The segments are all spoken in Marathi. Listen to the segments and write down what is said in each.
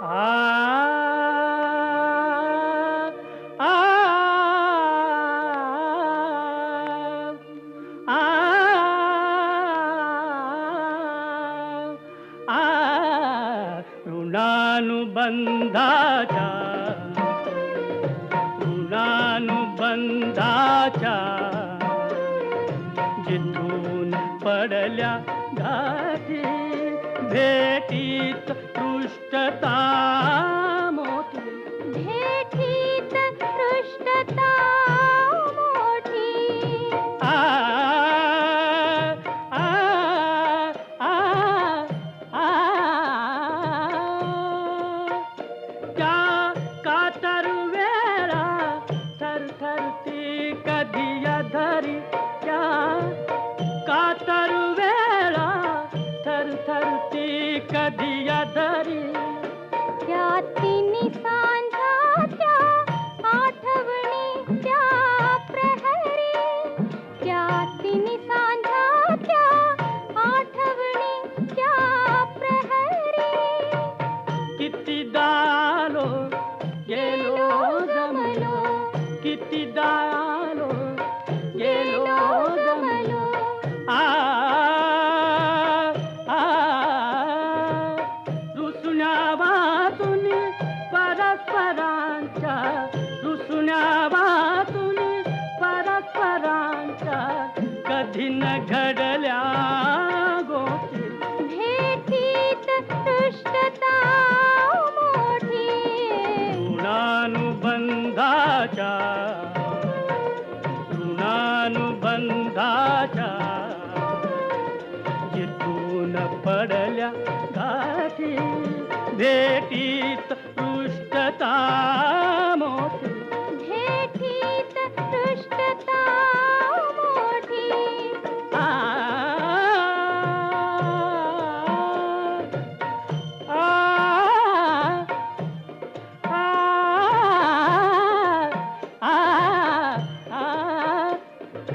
आ आ आ आ ऋणानुबंधाच्या ऋणानुबंधाच्या जिथून पडल्या घाटी भेटीत దుష్టతా धरी क्या तिनी सांझा क्या आठवणी क्या प्रहरी? क्या तिनी सांझा क्या आठवणी क्या प्रहरी? किती डालो गेलो जमलो किती डालो परस्परांच्या रुसण्या वातून परस्परांच्या कधी न घडल्या गोष्टी. भेटीत पृष्ठता मोठी. ऋणानुबंधाच्या ऋणानुबंधाच्या जिथून पडल्या गाठी. भेटीत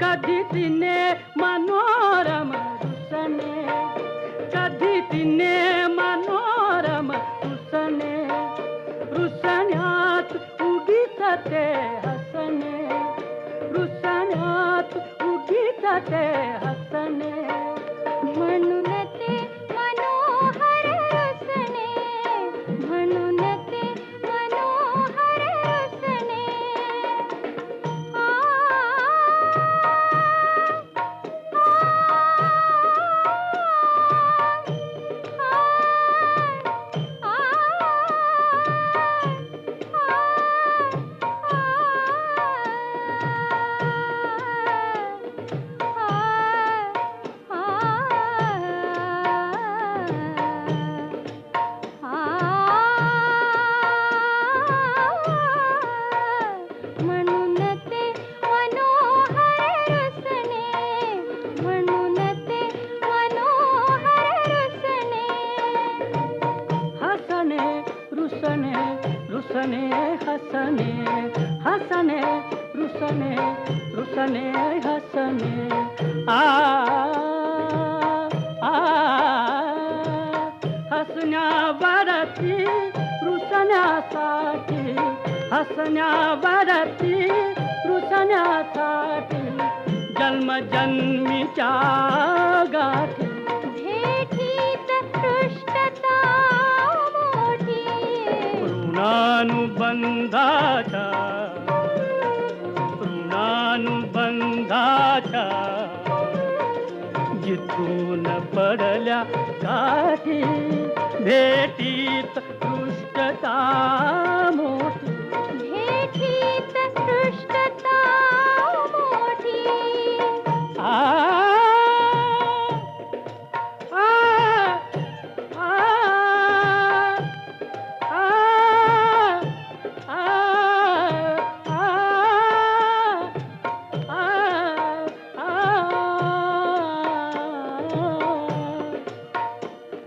कदी दिने मा के रुसने हसने हसने रुसने रुसने हसने। आ आ हसण्यावरती रुसण्यासाठी हसण्यावरती रुसण्यासाठी जन्मजन्मीच्या ऋणानुबंधाच्या ऋणानुबंधाचा जिथून पडल्या काठी भेटीत पृष्ठता मोठी. भेटीत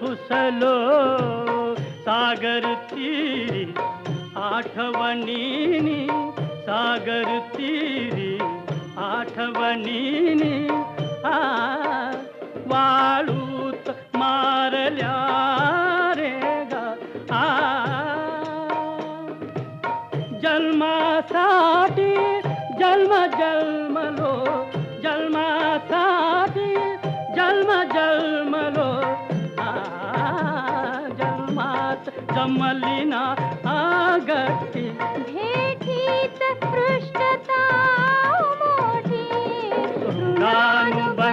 फुसलो सागर तीरी आठवनीनी सागर तीरी आठवनीनी आ वा जन्मात जमली ना आगती. भेटीत पृष्ठता मोठी. ऋणानुबंधाचा